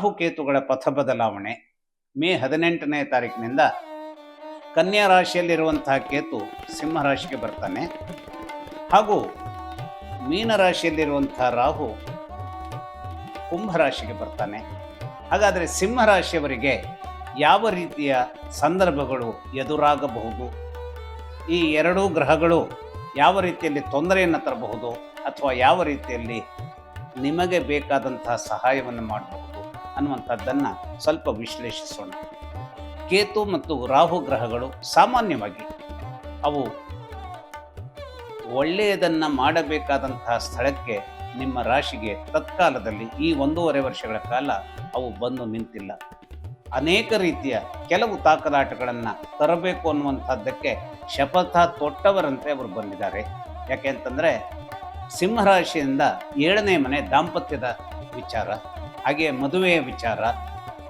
ರಾಹುಕೇತುಗಳ ಪಥ ಬದಲಾವಣೆ. ಮೇ ಹದಿನೆಂಟನೇ ತಾರೀಕಿನಿಂದ ಕನ್ಯಾ ರಾಶಿಯಲ್ಲಿರುವಂತಹ ಕೇತು ಸಿಂಹರಾಶಿಗೆ ಬರ್ತಾನೆ. ಹಾಗೂ ಮೀನ ರಾಶಿಯಲ್ಲಿರುವಂತಹ ರಾಹು ಕುಂಭರಾಶಿಗೆ ಬರ್ತಾನೆ. ಹಾಗಾದರೆ ಸಿಂಹರಾಶಿಯವರಿಗೆ ಯಾವ ರೀತಿಯ ಸಂದರ್ಭಗಳು ಎದುರಾಗಬಹುದು? ಈ ಎರಡೂ ಗ್ರಹಗಳು ಯಾವ ರೀತಿಯಲ್ಲಿ ತೊಂದರೆಯನ್ನು ತರಬಹುದು? ಅಥವಾ ಯಾವ ರೀತಿಯಲ್ಲಿ ನಿಮಗೆ ಬೇಕಾದಂತಹ ಸಹಾಯವನ್ನು ಮಾಡಬಹುದು ಅನ್ನುವಂಥದ್ದನ್ನು ಸ್ವಲ್ಪ ವಿಶ್ಲೇಷಿಸೋಣ. ಕೇತು ಮತ್ತು ರಾಹು ಗ್ರಹಗಳು ಸಾಮಾನ್ಯವಾಗಿ ಅವು ಒಳ್ಳೆಯದನ್ನು ಮಾಡಬೇಕಾದಂತಹ ಸ್ಥಳಕ್ಕೆ ನಿಮ್ಮ ರಾಶಿಗೆ ತತ್ಕಾಲದಲ್ಲಿ ಈ ಒಂದೂವರೆ ವರ್ಷಗಳ ಕಾಲ ಅವು ಬಂದು ನಿಂತಿಲ್ಲ. ಅನೇಕ ರೀತಿಯ ಕೆಲವು ತಾಕಲಾಟಗಳನ್ನು ತರಬೇಕು ಅನ್ನುವಂಥದ್ದಕ್ಕೆ ಶಪಥ ತೊಟ್ಟವರಂತೆ ಅವರು ಬಂದಿದ್ದಾರೆ. ಯಾಕೆ ಅಂತಂದರೆ ಸಿಂಹರಾಶಿಯಿಂದ ಏಳನೇ ಮನೆ ದಾಂಪತ್ಯದ ವಿಚಾರ. ಹಾಗೆಯೇ ಮದುವೆಯ ವಿಚಾರ,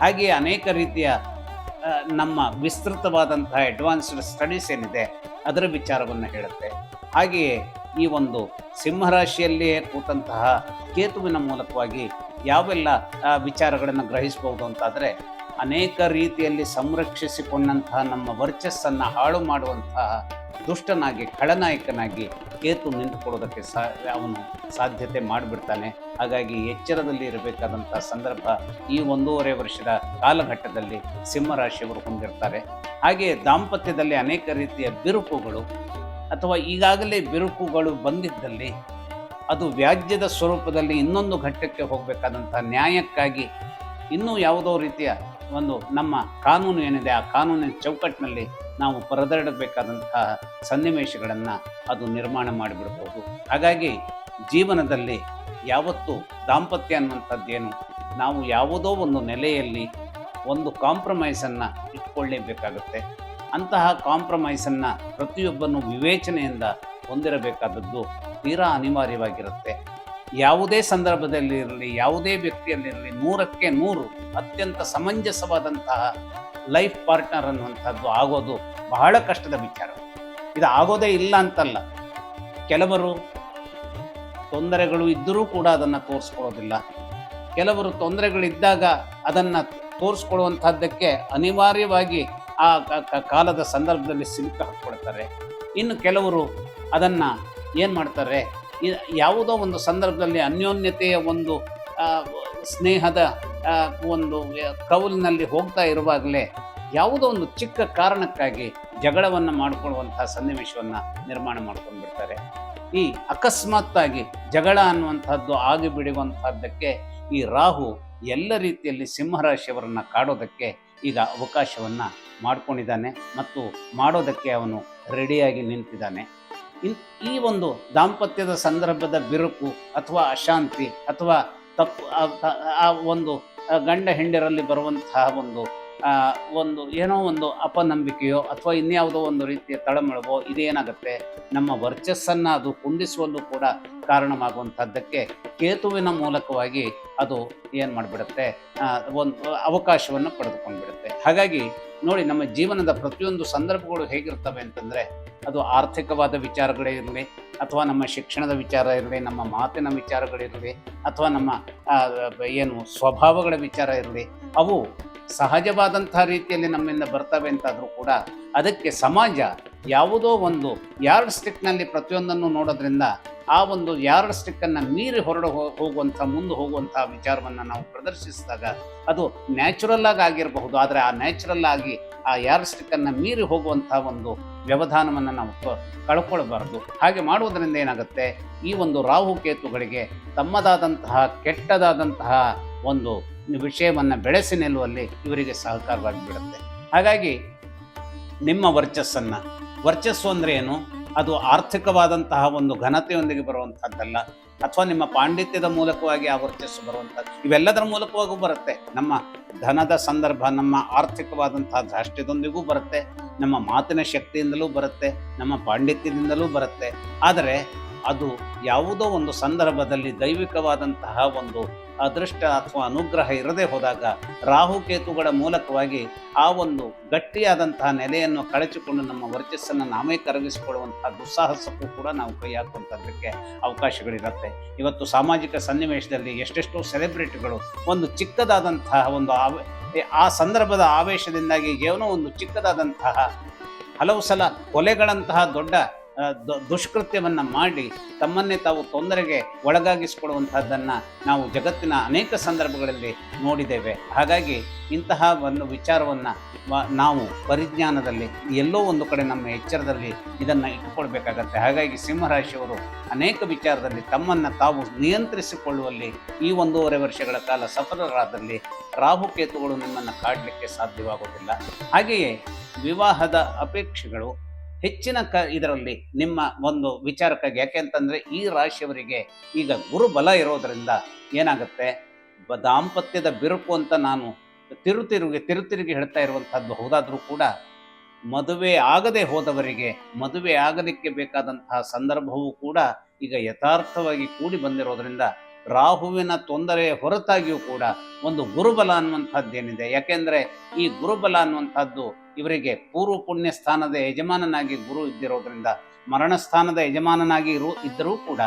ಹಾಗೆ ಅನೇಕ ರೀತಿಯ ನಮ್ಮ ವಿಸ್ತೃತವಾದಂತಹ ಅಡ್ವಾನ್ಸ್ಡ್ ಸ್ಟಡೀಸ್ ಏನಿದೆ, ಅದರ ವಿಚಾರವನ್ನು ಹೇಳುತ್ತೆ. ಹಾಗೆಯೇ ಈ ಒಂದು ಸಿಂಹರಾಶಿಯಲ್ಲಿಯೇ ಕೂತಂತಹ ಕೇತುವಿನ ಮೂಲಕವಾಗಿ ಯಾವೆಲ್ಲ ವಿಚಾರಗಳನ್ನು ಗ್ರಹಿಸಬಹುದು ಅಂತಾದರೆ ಅನೇಕ ರೀತಿಯಲ್ಲಿ ಸಂರಕ್ಷಿಸಿಕೊಂಡಂತಹ ನಮ್ಮ ವರ್ಚಸ್ಸನ್ನು ಹಾಳು ಮಾಡುವಂತಹ ದುಷ್ಟನಾಗಿ, ಖಳನಾಯಕನಾಗಿ ಕೇತು ನಿಂತುಕೊಳ್ಳೋದಕ್ಕೆ ಸಾ, ಅವನು ಸಾಧ್ಯತೆ ಮಾಡಿಬಿಡ್ತಾನೆ. ಹಾಗಾಗಿ ಎಚ್ಚರದಲ್ಲಿ ಇರಬೇಕಾದಂಥ ಸಂದರ್ಭ ಈ ಒಂದೂವರೆ ವರ್ಷದ ಕಾಲಘಟ್ಟದಲ್ಲಿ ಸಿಂಹರಾಶಿಯವರು ಹೊಂದಿರ್ತಾರೆ. ಹಾಗೆಯೇ ದಾಂಪತ್ಯದಲ್ಲಿ ಅನೇಕ ರೀತಿಯ ಬಿರುಕುಗಳು ಅಥವಾ ಈಗಾಗಲೇ ಬಿರುಕುಗಳು ಬಂದಿದ್ದಲ್ಲಿ ಅದು ವ್ಯಾಜ್ಯದ ಸ್ವರೂಪದಲ್ಲಿ ಇನ್ನೊಂದು ಘಟ್ಟಕ್ಕೆ ಹೋಗಬೇಕಾದಂಥ ನ್ಯಾಯಕ್ಕಾಗಿ ಇನ್ನೂ ಯಾವುದೋ ರೀತಿಯ ಒಂದು ನಮ್ಮ ಕಾನೂನು ಏನಿದೆ, ಆ ಕಾನೂನಿನ ಚೌಕಟ್ಟಿನಲ್ಲಿ ನಾವು ಪರದಾಡಬೇಕಾದಂತಹ ಸನ್ನಿವೇಶಗಳನ್ನು ಅದು ನಿರ್ಮಾಣ ಮಾಡಿಬಿಡ್ಬೋದು. ಹಾಗಾಗಿ ಜೀವನದಲ್ಲಿ ಯಾವತ್ತು ದಾಂಪತ್ಯ ಅನ್ನುವಂಥದ್ದೇನು, ನಾವು ಯಾವುದೋ ಒಂದು ನೆಲೆಯಲ್ಲಿ ಒಂದು ಕಾಂಪ್ರಮೈಸನ್ನು ಇಟ್ಕೊಳ್ಳೇಬೇಕಾಗುತ್ತೆ. ಅಂತಹ ಕಾಂಪ್ರಮೈಸನ್ನು ಪ್ರತಿಯೊಬ್ಬನು ವಿವೇಚನೆಯಿಂದ ಹೊಂದಿರಬೇಕಾದದ್ದು ತೀರಾ ಅನಿವಾರ್ಯವಾಗಿರುತ್ತೆ. ಯಾವುದೇ ಸಂದರ್ಭದಲ್ಲಿ ಇರಲಿ ಯಾವುದೇ ವ್ಯಕ್ತಿಯಲ್ಲಿರಲಿ ನೂರಕ್ಕೆ ನೂರು ಅತ್ಯಂತ ಸಮಂಜಸವಾದಂತಹ ಲೈಫ್ ಪಾರ್ಟ್ನರ್ ಅನ್ನುವಂಥದ್ದು ಆಗೋದು ಬಹಳ ಕಷ್ಟದ ವಿಚಾರ. ಇದು ಆಗೋದೇ ಇಲ್ಲ ಅಂತಲ್ಲ. ಕೆಲವರು ತೊಂದರೆಗಳು ಇದ್ದರೂ ಕೂಡ ಅದನ್ನು ತೋರಿಸ್ಕೊಳ್ಳೋದಿಲ್ಲ. ಕೆಲವರು ತೊಂದರೆಗಳಿದ್ದಾಗ ಅದನ್ನು ತೋರಿಸ್ಕೊಳ್ಳುವಂಥದ್ದಕ್ಕೆ ಅನಿವಾರ್ಯವಾಗಿ ಆ ಕಾಲದ ಸಂದರ್ಭದಲ್ಲಿ ಸಿಲುಕ ಹಾಕ್ಕೊಳ್ತಾರೆ. ಇನ್ನು ಕೆಲವರು ಅದನ್ನು ಏನು ಮಾಡ್ತಾರೆ? ಯಾವುದೋ ಒಂದು ಸಂದರ್ಭದಲ್ಲಿ ಅನ್ಯೋನ್ಯತೆಯ ಒಂದು ಸ್ನೇಹದ ಒಂದು ಕವಲಿನಲ್ಲಿ ಹೋಗ್ತಾ ಇರುವಾಗಲೇ ಯಾವುದೋ ಒಂದು ಚಿಕ್ಕ ಕಾರಣಕ್ಕಾಗಿ ಜಗಳವನ್ನು ಮಾಡಿಕೊಳ್ಳುವಂತಹ ಸನ್ನಿವೇಶವನ್ನು ನಿರ್ಮಾಣ ಮಾಡ್ಕೊಂಡು ಬಿಡ್ತಾರೆ ಈ ಅಕಸ್ಮಾತ್ತಾಗಿ ಜಗಳ ಅನ್ನುವಂಥದ್ದು ಆಗಿ ಬಿಡುವಂಥದ್ದಕ್ಕೆ ಈ ರಾಹು ಎಲ್ಲ ರೀತಿಯಲ್ಲಿ ಸಿಂಹರಾಶಿಯವರನ್ನು ಕಾಡೋದಕ್ಕೆ ಈಗ ಅವಕಾಶವನ್ನು ಮಾಡ್ಕೊಂಡಿದ್ದಾನೆ ಮತ್ತು ಮಾಡೋದಕ್ಕೆ ಅವನು ರೆಡಿಯಾಗಿ ನಿಂತಿದ್ದಾನೆ. ಈ ಒಂದು ದಾಂಪತ್ಯದ ಸಂದರ್ಭದ ಬಿರುಕು ಅಥವಾ ಅಶಾಂತಿ ಅಥವಾ ತಪ್ಪು, ಆ ಒಂದು ಗಂಡ ಹೆಂಡಿರಲ್ಲಿ ಬರುವಂತಹ ಒಂದು ಒಂದು ಏನೋ ಒಂದು ಅಪನಂಬಿಕೆಯೋ ಅಥವಾ ಇನ್ಯಾವುದೋ ಒಂದು ರೀತಿಯ ತಳಮಳವೋ ಇದೇನಾಗುತ್ತೆ? ನಮ್ಮ ವರ್ಚಸ್ಸನ್ನು ಅದು ಕುಂದಿಸುವಲ್ಲೂ ಕೂಡ ಕಾರಣವಾಗುವಂಥದ್ದಕ್ಕೆ ಕೇತುವಿನ ಮೂಲಕವಾಗಿ ಅದು ಏನು ಮಾಡಿಬಿಡುತ್ತೆ ಒಂದು ಅವಕಾಶವನ್ನು ಪಡೆದುಕೊಂಡ್ಬಿಡುತ್ತೆ. ಹಾಗಾಗಿ ನೋಡಿ, ನಮ್ಮ ಜೀವನದ ಪ್ರತಿಯೊಂದು ಸಂದರ್ಭಗಳು ಹೇಗಿರ್ತವೆ ಅಂತಂದರೆ, ಅದು ಆರ್ಥಿಕವಾದ ವಿಚಾರಗಳೇ ಇರಲಿ, ಅಥವಾ ನಮ್ಮ ಶಿಕ್ಷಣದ ವಿಚಾರ ಇರಲಿ, ನಮ್ಮ ಮಾತಿನ ವಿಚಾರಗಳಿರಲಿ ಅಥವಾ ನಮ್ಮ ಏನು ಸ್ವಭಾವಗಳ ವಿಚಾರ ಇರಲಿ, ಅವು ಸಹಜವಾದಂಥ ರೀತಿಯಲ್ಲಿ ನಮ್ಮಿಂದ ಬರ್ತವೆ ಅಂತಾದರೂ ಕೂಡ, ಅದಕ್ಕೆ ಸಮಾಜ ಯಾವುದೋ ಒಂದು ಯಾರ್ಡ್ ಸ್ಟಿಕ್ನಲ್ಲಿ ಪ್ರತಿಯೊಂದನ್ನು ನೋಡೋದ್ರಿಂದ ಆ ಒಂದು ಯಾರ್ಡ್ ಸ್ಟಿಕ್ಕನ್ನು ಮೀರಿ ಹೊರಡು ಹೋಗುವಂಥ, ಮುಂದೆ ಹೋಗುವಂಥ ವಿಚಾರವನ್ನು ನಾವು ಪ್ರದರ್ಶಿಸಿದಾಗ ಅದು ನ್ಯಾಚುರಲ್ ಆಗಿ ಆಗಿರಬಹುದು. ಆದರೆ ಆ ನ್ಯಾಚುರಲ್ ಆಗಿ ಆ ಯಾರ್ಡ್ ಸ್ಟಿಕ್ಕನ್ನು ಮೀರಿ ಹೋಗುವಂಥ ಒಂದು ವ್ಯವಧಾನವನ್ನು ನಾವು ಕಳ್ಕೊಳ್ಬಾರ್ದು. ಹಾಗೆ ಮಾಡುವುದರಿಂದ ಏನಾಗುತ್ತೆ? ಈ ಒಂದು ರಾಹುಕೇತುಗಳಿಗೆ ತಮ್ಮದಾದಂತಹ, ಕೆಟ್ಟದಾದಂತಹ ಒಂದು ವಿಷಯವನ್ನು ಬೆಳೆಸಿ ನಿಲ್ಲುವಲ್ಲಿ ಇವರಿಗೆ ಸಹಕಾರವಾಗಿ ಬಿಡುತ್ತೆ. ಹಾಗಾಗಿ ನಿಮ್ಮ ವರ್ಚಸ್ಸನ್ನು, ವರ್ಚಸ್ಸು ಅಂದರೆ ಏನು? ಅದು ಆರ್ಥಿಕವಾದಂತಹ ಒಂದು ಘನತೆಯೊಂದಿಗೆ ಬರುವಂಥದ್ದಲ್ಲ ಅಥವಾ ನಿಮ್ಮ ಪಾಂಡಿತ್ಯದ ಮೂಲಕವಾಗಿ ಆ ವರ್ಚಸ್ಸು ಬರುವಂಥದ್ದು ಇವೆಲ್ಲದರ ಮೂಲಕವಾಗೂ ಬರುತ್ತೆ. ನಮ್ಮ ಧನದ ಸಂದರ್ಭ, ನಮ್ಮ ಆರ್ಥಿಕವಾದಂತಹ ಧಾಷ್ಟ್ಯದೊಂದಿಗೂ ಬರುತ್ತೆ. ನಮ್ಮ ಮಾತಿನ ಶಕ್ತಿಯಿಂದಲೂ ಬರುತ್ತೆ. ನಮ್ಮ ಪಾಂಡಿತ್ಯದಿಂದಲೂ ಬರುತ್ತೆ. ಆದರೆ ಅದು ಯಾವುದೋ ಒಂದು ಸಂದರ್ಭದಲ್ಲಿ ದೈವಿಕವಾದಂತಹ ಒಂದು ಅದೃಷ್ಟ ಅಥವಾ ಅನುಗ್ರಹ ಇರದೇ ಹೋದಾಗ ರಾಹುಕೇತುಗಳ ಮೂಲಕವಾಗಿ ಆ ಒಂದು ಗಟ್ಟಿಯಾದಂತಹ ನೆಲೆಯನ್ನು ಕಳಚಿಕೊಂಡು ನಮ್ಮ ವರ್ಚಸ್ಸನ್ನು ನಾವೇ ಕರಗಿಸಿಕೊಳ್ಳುವಂತಹ ದುಸ್ಸಾಹಸಕ್ಕೂ ಕೂಡ ನಾವು ಕೈ ಹಾಕುವಂಥದ್ದಕ್ಕೆ ಅವಕಾಶಗಳಿರುತ್ತೆ. ಇವತ್ತು ಸಾಮಾಜಿಕ ಸನ್ನಿವೇಶದಲ್ಲಿ ಎಷ್ಟೆಷ್ಟೋ ಸೆಲೆಬ್ರಿಟಿಗಳು ಒಂದು ಚಿಕ್ಕದಾದಂತಹ ಒಂದು ಆವೇ ಆ ಸಂದರ್ಭದ ಆವೇಶದಿಂದಾಗಿ ಏನೋ ಒಂದು ಚಿಕ್ಕದಾದಂತಹ ಹಲವು ಸಲ ಕೊಲೆಗಳಂತಹ ದೊಡ್ಡ ದುಷ್ಕೃತ್ಯವನ್ನು ಮಾಡಿ ತಮ್ಮನ್ನೇ ತಾವು ತೊಂದರೆಗೆ ಒಳಗಾಗಿಸಿಕೊಡುವಂತಹದ್ದನ್ನು ನಾವು ಜಗತ್ತಿನ ಅನೇಕ ಸಂದರ್ಭಗಳಲ್ಲಿ ನೋಡಿದ್ದೇವೆ. ಹಾಗಾಗಿ ಇಂತಹ ಒಂದು ವಿಚಾರವನ್ನು ನಾವು ಪರಿಜ್ಞಾನದಲ್ಲಿ ಎಲ್ಲೋ ಒಂದು ಕಡೆ ನಮ್ಮ ಎಚ್ಚರದಲ್ಲಿ ಇದನ್ನು ಇಟ್ಟುಕೊಳ್ಬೇಕಾಗತ್ತೆ. ಹಾಗಾಗಿ ಸಿಂಹರಾಶಿಯವರು ಅನೇಕ ವಿಚಾರದಲ್ಲಿ ತಮ್ಮನ್ನು ತಾವು ನಿಯಂತ್ರಿಸಿಕೊಳ್ಳುವಲ್ಲಿ ಈ ಒಂದೂವರೆ ವರ್ಷಗಳ ಕಾಲ ಸಫಲರಾದಲ್ಲಿ ರಾಹುಕೇತುಗಳು ನಿಮ್ಮನ್ನು ಕಾಡಲಿಕ್ಕೆ ಸಾಧ್ಯವಾಗುವುದಿಲ್ಲ ಹಾಗೆಯೇ ವಿವಾಹದ ಅಪೇಕ್ಷೆಗಳು ಹೆಚ್ಚಿನ ಕ ಇದರಲ್ಲಿ ನಿಮ್ಮ ಒಂದು ವಿಚಾರಕ್ಕಾಗಿ. ಯಾಕೆಂತಂದರೆ ಈ ರಾಶಿಯವರಿಗೆ ಈಗ ಗುರುಬಲ ಇರೋದರಿಂದ ಏನಾಗುತ್ತೆ? ದಾಂಪತ್ಯದ ಬಿರುಕು ಅಂತ ನಾನು ತಿರುತಿರುಗಿ ತಿರುತಿರುಗಿ ಹೇಳ್ತಾ ಇರುವಂಥದ್ದು ಹೌದಾದರೂ ಕೂಡ ಮದುವೆ ಆಗದೆ ಹೋದವರಿಗೆ, ಮದುವೆ ಆಗಲಿಕ್ಕೆ ಬೇಕಾದಂತಹ ಸಂದರ್ಭವೂ ಕೂಡ ಈಗ ಯಥಾರ್ಥವಾಗಿ ಕೂಡಿ ಬಂದಿರೋದರಿಂದ ರಾಹುವಿನ ತೊಂದರೆ ಹೊರತಾಗಿಯೂ ಕೂಡ ಒಂದು ಗುರುಬಲ ಅನ್ನುವಂಥದ್ದೇನಿದೆ. ಯಾಕೆಂದರೆ ಈ ಗುರುಬಲ ಅನ್ನುವಂಥದ್ದು ಇವರಿಗೆ ಪೂರ್ವ ಪುಣ್ಯ ಸ್ಥಾನದ ಯಜಮಾನನಾಗಿ ಗುರು ಇದ್ದಿರೋದ್ರಿಂದ ಮರಣ ಸ್ಥಾನದ ಯಜಮಾನನಾಗಿ ಇರು ಇದ್ದರೂ ಕೂಡ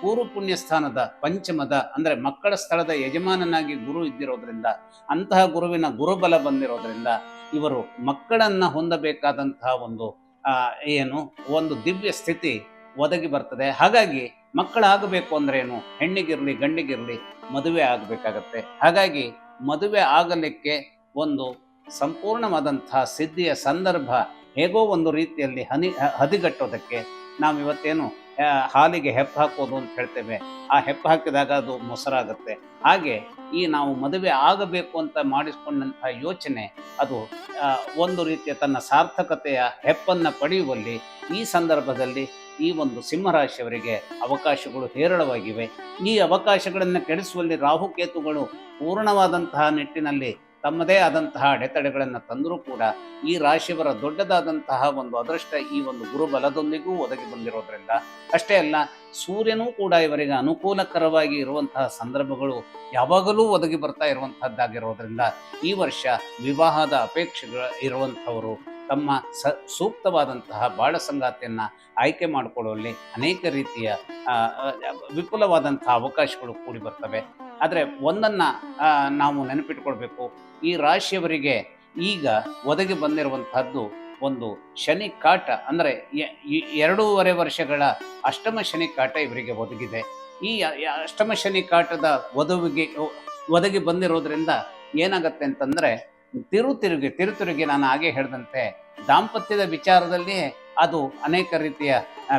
ಪೂರ್ವ ಪುಣ್ಯ ಸ್ಥಾನದ ಪಂಚಮದ, ಅಂದರೆ ಮಕ್ಕಳ ಸ್ಥಳದ ಯಜಮಾನನಾಗಿ ಗುರು ಇದ್ದಿರೋದ್ರಿಂದ, ಅಂತಹ ಗುರುವಿನ ಗುರುಬಲ ಬಂದಿರೋದ್ರಿಂದ ಇವರು ಮಕ್ಕಳನ್ನ ಹೊಂದಬೇಕಾದಂತಹ ಒಂದು ಏನು, ಒಂದು ದಿವ್ಯ ಸ್ಥಿತಿ ಒದಗಿ ಬರ್ತದೆ. ಹಾಗಾಗಿ ಮಕ್ಕಳಾಗಬೇಕು ಅಂದ್ರೇನು ಹೆಣ್ಣಿಗಿರಲಿ, ಗಂಡಿಗಿರಲಿ ಮದುವೆ ಆಗಬೇಕಾಗತ್ತೆ. ಹಾಗಾಗಿ ಮದುವೆ ಆಗಲಿಕ್ಕೆ ಒಂದು ಸಂಪೂರ್ಣವಾದಂತಹ ಸಿದ್ಧಿಯ ಸಂದರ್ಭ ಹೇಗೋ ಒಂದು ರೀತಿಯಲ್ಲಿ ಹನಿ ಹದಿಗಟ್ಟೋದಕ್ಕೆ ನಾವು ಇವತ್ತೇನು ಹಾಲಿಗೆ ಹೆಪ್ಪು ಹಾಕೋದು ಅಂತ ಹೇಳ್ತೇವೆ. ಆ ಹೆಪ್ಪು ಹಾಕಿದಾಗ ಅದು ಮೊಸರಾಗುತ್ತೆ. ಹಾಗೆ ಈ ನಾವು ಮದುವೆ ಆಗಬೇಕು ಅಂತ ಮಾಡಿಸ್ಕೊಂಡಂತಹ ಯೋಚನೆ, ಅದು ಒಂದು ರೀತಿಯ ತನ್ನ ಸಾರ್ಥಕತೆಯ ಹೆಪ್ಪನ್ನು ಪಡೆಯುವಲ್ಲಿ ಈ ಸಂದರ್ಭದಲ್ಲಿ ಈ ಒಂದು ಸಿಂಹರಾಶಿಯವರಿಗೆ ಅವಕಾಶಗಳು ಹೇರಳವಾಗಿವೆ. ಈ ಅವಕಾಶಗಳನ್ನು ಕೆಡಿಸುವಲ್ಲಿ ರಾಹುಕೇತುಗಳು ಪೂರ್ಣವಾದಂತಹ ನಿಟ್ಟಿನಲ್ಲಿ ತಮ್ಮದೇ ಆದಂತಹ ಅಡೆತಡೆಗಳನ್ನು ತಂದರೂ ಕೂಡ ಈ ರಾಶಿಯವರ ದೊಡ್ಡದಾದಂತಹ ಒಂದು ಅದೃಷ್ಟ ಈ ಒಂದು ಗುರುಬಲದೊಂದಿಗೂ ಒದಗಿ ಬಂದಿರೋದ್ರಿಂದ ಅಷ್ಟೇ ಅಲ್ಲ, ಸೂರ್ಯನೂ ಕೂಡ ಇವರಿಗೆ ಅನುಕೂಲಕರವಾಗಿ ಇರುವಂತಹ ಸಂದರ್ಭಗಳು ಯಾವಾಗಲೂ ಒದಗಿ ಬರ್ತಾ ಇರುವಂತಹದ್ದಾಗಿರೋದ್ರಿಂದ ಈ ವರ್ಷ ವಿವಾಹದ ಅಪೇಕ್ಷೆಗಳು ಇರುವಂಥವರು ತಮ್ಮ ಸ, ಸೂಕ್ತವಾದಂತಹ ಬಾಳ ಸಂಗಾತಿಯನ್ನು ಆಯ್ಕೆ ಮಾಡಿಕೊಳ್ಳುವಲ್ಲಿ ಅನೇಕ ರೀತಿಯ ವಿಪುಲವಾದಂತಹ ಅವಕಾಶಗಳು ಕೂಡಿ ಬರ್ತವೆ. ಆದರೆ ಒಂದನ್ನು ನಾವು ನೆನಪಿಟ್ಕೊಳ್ಬೇಕು. ಈ ರಾಶಿಯವರಿಗೆ ಈಗ ಒದಗಿ ಬಂದಿರುವಂತಹದ್ದು ಒಂದು ಶನಿ ಕಾಟ ಅಂದರೆ ಎರಡೂವರೆ ವರ್ಷಗಳ ಅಷ್ಟಮ ಶನಿ ಕಾಟ ಇವರಿಗೆ ಒದಗಿದೆ. ಈ ಅಷ್ಟಮ ಶನಿ ಕಾಟದ ಒದಗಿಗೆ ಒದಗಿ ಬಂದಿರೋದ್ರಿಂದ ಏನಾಗತ್ತೆ ಅಂತಂದರೆ ತಿರು ತಿರುಗಿ ತಿರು ತಿರುಗಿ ನಾನು ಹಾಗೆ ಹೇಳಿದಂತೆ, ದಾಂಪತ್ಯದ ವಿಚಾರದಲ್ಲಿ ಅದು ಅನೇಕ ರೀತಿಯ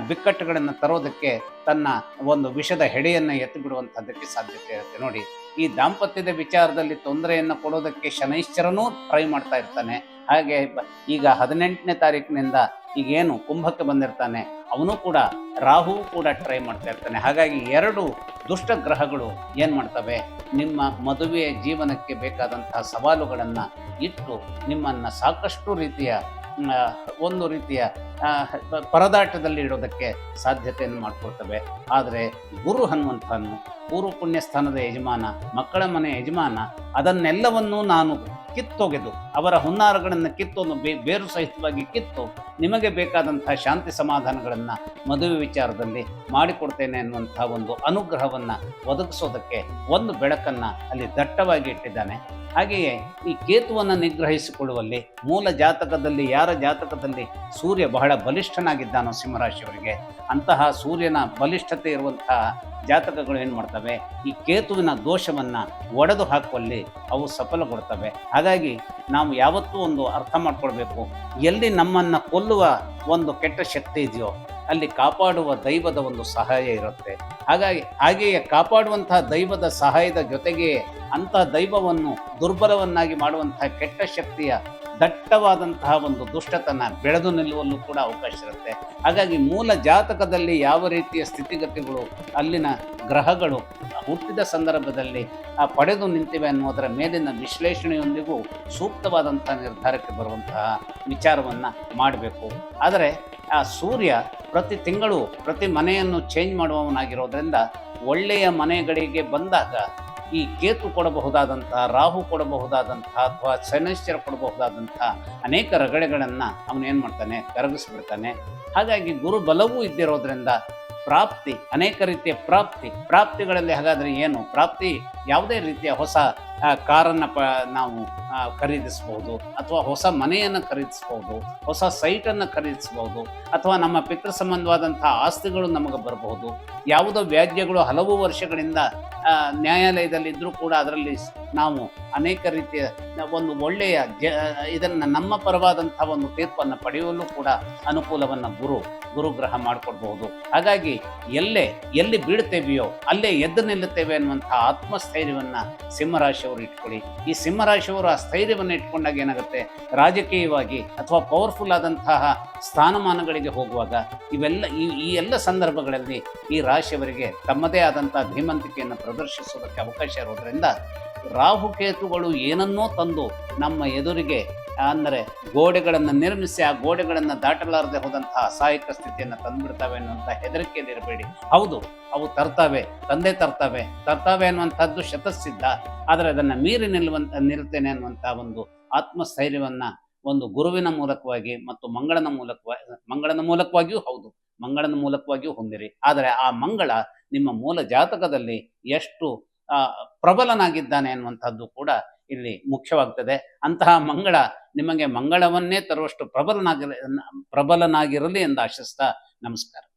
ಬಿಕ್ಕಟ್ಟುಗಳನ್ನು ತರೋದಕ್ಕೆ ತನ್ನ ಒಂದು ವಿಷದ ಹೆಡೆಯನ್ನು ಎತ್ತು ಬಿಡುವಂಥದ್ದಕ್ಕೆ ಸಾಧ್ಯತೆ ಇರುತ್ತೆ. ನೋಡಿ, ಈ ದಾಂಪತ್ಯದ ವಿಚಾರದಲ್ಲಿ ತೊಂದರೆಯನ್ನು ಕೊಡೋದಕ್ಕೆ ಶನೈಶ್ಚರನೂ ಟ್ರೈ ಮಾಡ್ತಾ ಇರ್ತಾನೆ. ಹಾಗೆ ಈಗ ಹದಿನೆಂಟನೇ ತಾರೀಕಿನಿಂದ ಈಗೇನು ಕುಂಭಕ್ಕೆ ಬಂದಿರ್ತಾನೆ, ಅವನು ಕೂಡ ರಾಹು ಕೂಡ ಟ್ರೈ ಮಾಡ್ತಾ ಇರ್ತಾನೆ. ಹಾಗಾಗಿ ಎರಡು ದುಷ್ಟ ಗ್ರಹಗಳು ಏನು ಮಾಡ್ತವೆ? ನಿಮ್ಮ ಮದುವೆಯ ಜೀವನಕ್ಕೆ ಬೇಕಾದಂತಹ ಸವಾಲುಗಳನ್ನು ಇಟ್ಟು ನಿಮ್ಮನ್ನು ಸಾಕಷ್ಟು ರೀತಿಯ ಒಂದು ರೀತಿಯ ಪರದಾಟದಲ್ಲಿ ಇಡೋದಕ್ಕೆ ಸಾಧ್ಯತೆಯನ್ನು ಮಾಡಿಕೊಡ್ತವೆ. ಆದರೆ ಗುರು ಹನುಮಂತನು ಪೂರ್ವ ಪುಣ್ಯಸ್ಥಾನದ ಯಜಮಾನ, ಮಕ್ಕಳ ಮನೆ ಯಜಮಾನ, ಅದನ್ನೆಲ್ಲವನ್ನೂ ನಾನು ಕಿತ್ತೊಗೆದು, ಅವರ ಹುನ್ನಾರಗಳನ್ನು ಕಿತ್ತೊಂದು, ಬೇ, ಬೇರು ಸಹಿತವಾಗಿ ಕಿತ್ತು, ನಿಮಗೆ ಬೇಕಾದಂಥ ಶಾಂತಿ ಸಮಾಧಾನಗಳನ್ನು ಮದುವೆ ವಿಚಾರದಲ್ಲಿ ಮಾಡಿಕೊಡ್ತೇನೆ ಅನ್ನುವಂಥ ಒಂದು ಅನುಗ್ರಹವನ್ನು ಒದಗಿಸೋದಕ್ಕೆ ಒಂದು ಬೆಳಕನ್ನು ಅಲ್ಲಿ ದಟ್ಟವಾಗಿ ಇಟ್ಟಿದ್ದಾನೆ. ಹಾಗೆಯೇ ಈ ಕೇತುವನ್ನು ನಿಗ್ರಹಿಸಿಕೊಳ್ಳುವಲ್ಲಿ ಮೂಲ ಜಾತಕದಲ್ಲಿ ಯಾರ ಜಾತಕದಲ್ಲಿ ಸೂರ್ಯ ಬಹಳ ಬಲಿಷ್ಠನಾಗಿದ್ದಾನೋ ಸಿಂಹರಾಶಿಯವರಿಗೆ, ಅಂತಹ ಸೂರ್ಯನ ಬಲಿಷ್ಠತೆ ಇರುವಂತಹ ಜಾತಕಗಳು ಏನು ಮಾಡ್ತವೆ? ಈ ಕೇತುವಿನ ದೋಷವನ್ನು ಒಡೆದು ಹಾಕುವಲ್ಲಿ ಅವು ಸಫಲಗೊಳ್ತವೆ ಹಾಗಾಗಿ ನಾವು ಯಾವತ್ತೂ ಒಂದು ಅರ್ಥ ಮಾಡ್ಕೊಳ್ಬೇಕು, ಎಲ್ಲಿ ನಮ್ಮನ್ನು ಕೊಲ್ಲುವ ಒಂದು ಕೆಟ್ಟ ಶಕ್ತಿ ಇದೆಯೋ ಅಲ್ಲಿ ಕಾಪಾಡುವ ದೈವದ ಒಂದು ಸಹಾಯ ಇರುತ್ತೆ. ಹಾಗಾಗಿ ಹಾಗೆಯೇ ಕಾಪಾಡುವಂತಹ ದೈವದ ಸಹಾಯದ ಜೊತೆಗೆ ಅಂತಹ ದೈವವನ್ನು ದುರ್ಬಲವನ್ನಾಗಿ ಮಾಡುವಂತಹ ಕೆಟ್ಟ ಶಕ್ತಿಯ ದಟ್ಟವಾದಂತಹ ಒಂದು ದುಷ್ಟತನ ಬೆಳೆದು ನಿಲ್ಲುವಲ್ಲೂ ಕೂಡ ಅವಕಾಶ ಇರುತ್ತೆ. ಹಾಗಾಗಿ ಮೂಲ ಜಾತಕದಲ್ಲಿ ಯಾವ ರೀತಿಯ ಸ್ಥಿತಿಗತಿಗಳು, ಅಲ್ಲಿನ ಗ್ರಹಗಳು ಹುಟ್ಟಿದ ಸಂದರ್ಭದಲ್ಲಿ ಆ ಪಡೆದು ನಿಂತಿವೆ ಅನ್ನೋದರ ಮೇಲಿನ ವಿಶ್ಲೇಷಣೆಯೊಂದಿಗೂ ಸೂಕ್ತವಾದಂಥ ನಿರ್ಧಾರಕ್ಕೆ ಬರುವಂತಹ ವಿಚಾರವನ್ನು ಮಾಡಬೇಕು. ಆದರೆ ಆ ಸೂರ್ಯ ಪ್ರತಿ ತಿಂಗಳು ಪ್ರತಿ ಮನೆಯನ್ನು ಚೇಂಜ್ ಮಾಡುವವನಾಗಿರೋದ್ರಿಂದ ಒಳ್ಳೆಯ ಮನೆಗಳಿಗೆ ಬಂದಾಗ ಈ ಕೇತು ಕೊಡಬಹುದಾದಂತಹ ರಾಹು ಕೊಡಬಹುದಾದಂತಹ ಅಥವಾ ಶನೈಶ್ಚರ ಕೊಡಬಹುದಾದಂತಹ ಅನೇಕ ರಗಳೆಗಳನ್ನು ಅವನು ಏನು ಮಾಡ್ತಾನೆ? ಕರಗಿಸ್ಬಿಡ್ತಾನೆ. ಹಾಗಾಗಿ ಗುರು ಬಲವೂ ಇದ್ದಿರೋದ್ರಿಂದ ಪ್ರಾಪ್ತಿ, ಅನೇಕ ರೀತಿಯ ಪ್ರಾಪ್ತಿ, ಪ್ರಾಪ್ತಿಗಳಲ್ಲಿ ಹಾಗಾದರೆ ಏನು? ಪ್ರಾಪ್ತಿ ಯಾವುದೇ ರೀತಿಯ ಹೊಸ ಕಾರನ್ನು ಪ ನಾವು ಖರೀದಿಸ್ಬೋದು. ಅಥವಾ ಹೊಸ ಮನೆಯನ್ನು ಖರೀದಿಸ್ಬೋದು. ಹೊಸ ಸೈಟನ್ನು ಖರೀದಿಸ್ಬೋದು. ಅಥವಾ ನಮ್ಮ ಪಿತೃ ಸಂಬಂಧವಾದಂಥ ಆಸ್ತಿಗಳು ನಮಗೆ ಬರಬಹುದು ಯಾವುದೋ ವ್ಯಾಜ್ಯಗಳು ಹಲವು ವರ್ಷಗಳಿಂದ ಆ, ನ್ಯಾಯಾಲಯದಲ್ಲಿ ಇದ್ದರೂ ಕೂಡ ಅದರಲ್ಲಿ ನಾವು ಅನೇಕ ರೀತಿಯ ಒಂದು ಒಳ್ಳೆಯ ಜ ಇದನ್ನು ನಮ್ಮ ಪರವಾದಂಥ ಒಂದು ತೀರ್ಪನ್ನು ಪಡೆಯಲು ಕೂಡ ಅನುಕೂಲವನ್ನು ಗುರು ಗುರುಗ್ರಹ ಮಾಡಿಕೊಡ್ಬಹುದು ಹಾಗಾಗಿ ಎಲ್ಲೇ ಎಲ್ಲಿ ಬೀಳ್ತೇವೆಯೋ ಅಲ್ಲೇ ಎದ್ದು ನಿಲ್ಲುತ್ತೇವೆ ಅನ್ನುವಂಥ ಆತ್ಮಸ್ಥೈರ್ಯವನ್ನು ಸಿಂಹರಾಶಿಯವರು ಇಟ್ಕೊಳ್ಳಿ. ಈ ಸಿಂಹರಾಶಿಯವರು ಆ ಸ್ಥೈರ್ಯವನ್ನು ಇಟ್ಕೊಂಡಾಗ ಏನಾಗುತ್ತೆ? ರಾಜಕೀಯವಾಗಿ ಅಥವಾ ಪವರ್ಫುಲ್ ಆದಂತಹ ಸ್ಥಾನಮಾನಗಳಿಗೆ ಹೋಗುವಾಗ ಇವೆಲ್ಲ ಈ ಈ ಎಲ್ಲ ಸಂದರ್ಭಗಳಲ್ಲಿ ಈ ರಾಶಿಯವರಿಗೆ ತಮ್ಮದೇ ಆದಂತಹ ಧೀಮಂತಿಕೆಯನ್ನು ಪ್ರದರ್ಶಿಸುವುದಕ್ಕೆ ಅವಕಾಶ ಇರೋದ್ರಿಂದ ರಾಹುಕೇತುಗಳು ಏನನ್ನೋ ತಂದು ನಮ್ಮ ಎದುರಿಗೆ ಅಂದರೆ ಗೋಡೆಗಳನ್ನು ನಿರ್ಮಿಸಿ ಆ ಗೋಡೆಗಳನ್ನು ದಾಟಲಾರದೆ ಹೋದಂತಹ ಅಸಹಾಯಕ ಸ್ಥಿತಿಯನ್ನು ತಂದುಬಿಡ್ತವೆ ಅನ್ನುವಂಥ ಹೆದರಿಕೆಯಲ್ಲಿ ಇರಬೇಡಿ. ಹೌದು, ಅವು ತರ್ತವೆ, ತಂದೆ ತರ್ತವೆ. ತರ್ತವೆ ಅನ್ನುವಂಥದ್ದು ಶತಸಿದ್ಧ. ಆದರೆ ಅದನ್ನು ಮೀರಿ ನಿಲ್ಲುವಂತ ನಿಲ್ತೇನೆ ಅನ್ನುವಂಥ ಒಂದು ಆತ್ಮಸ್ಥೈರ್ಯವನ್ನು ಒಂದು ಗುರುವಿನ ಮೂಲಕವಾಗಿ ಮತ್ತು ಮಂಗಳನ ಮೂಲಕವಾಗಿ ಮಂಗಳನ ಮೂಲಕವಾಗಿಯೂ ಹೌದು, ಮಂಗಳನ ಮೂಲಕವಾಗಿಯೂ ಹೊಂದಿರಿ. ಆದರೆ ಆ ಮಂಗಳ ನಿಮ್ಮ ಮೂಲ ಜಾತಕದಲ್ಲಿ ಎಷ್ಟು ಪ್ರಬಲನಾಗಿದ್ದಾನೆ ಅನ್ನುವಂಥದ್ದು ಕೂಡ ಇಲ್ಲಿ ಮುಖ್ಯವಾಗ್ತದೆ. ಅಂತಹ ಮಂಗಳ ನಿಮಗೆ ಮಂಗಳವನ್ನೇ ತರುವಷ್ಟು ಪ್ರಬಲನಾಗಿರ ಪ್ರಬಲನಾಗಿರಲಿ ಎಂದು ಆಶಿಸ್ತಾ ನಮಸ್ಕಾರ.